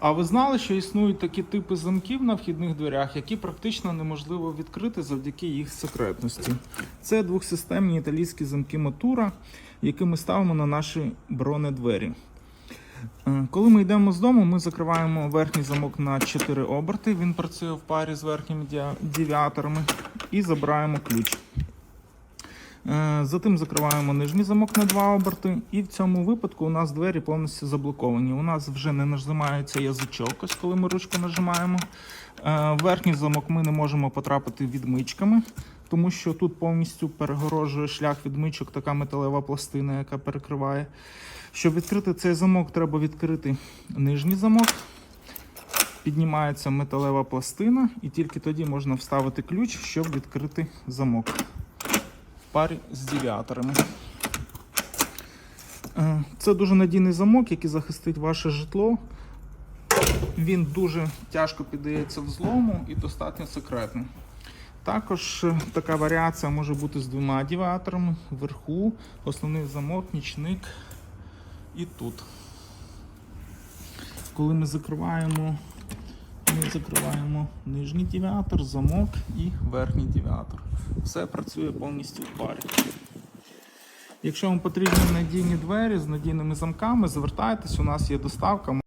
А ви знали, що існують такі типи замків на вхідних дверях, які практично неможливо відкрити завдяки їх секретності? Це двохсистемні італійські замки Матура, які ми ставимо на наші бронедвері. Е, Коли ми йдемо з дому, ми закриваємо верхній замок на 4 оберти. Він працює в парі з верхніми девіаторами і забираємо ключ. Е, Затим закриваємо нижній замок на два оберти, і в цьому випадку у нас двері повністю заблоковані. У нас вже не нажимається язичок, ось коли ми ручку нажимаємо. Е, Верхній замок ми не можемо потрапити відмичками, тому що тут повністю перегорожує шлях відмичок така металева пластина, яка перекриває. Щоб відкрити цей замок, треба відкрити нижній замок. Піднімається металева пластина, і тільки тоді можна вставити ключ, щоб відкрити замок парі з девіаторами. Е, Це дуже надійний замок, який захистить ваше житло. Він дуже тяжко піддається взлому і достатньо секретний. Також е, така варіація може бути з двома девіаторами вверху, основний замок, нічник і тут. Коли ми закриваємо, ми закриваємо нижній девіатор, замок і верхній девіатор. Все працює повністю в парі. Якщо вам потрібні надійні двері з надійними замками, звертайтесь, у нас є доставка.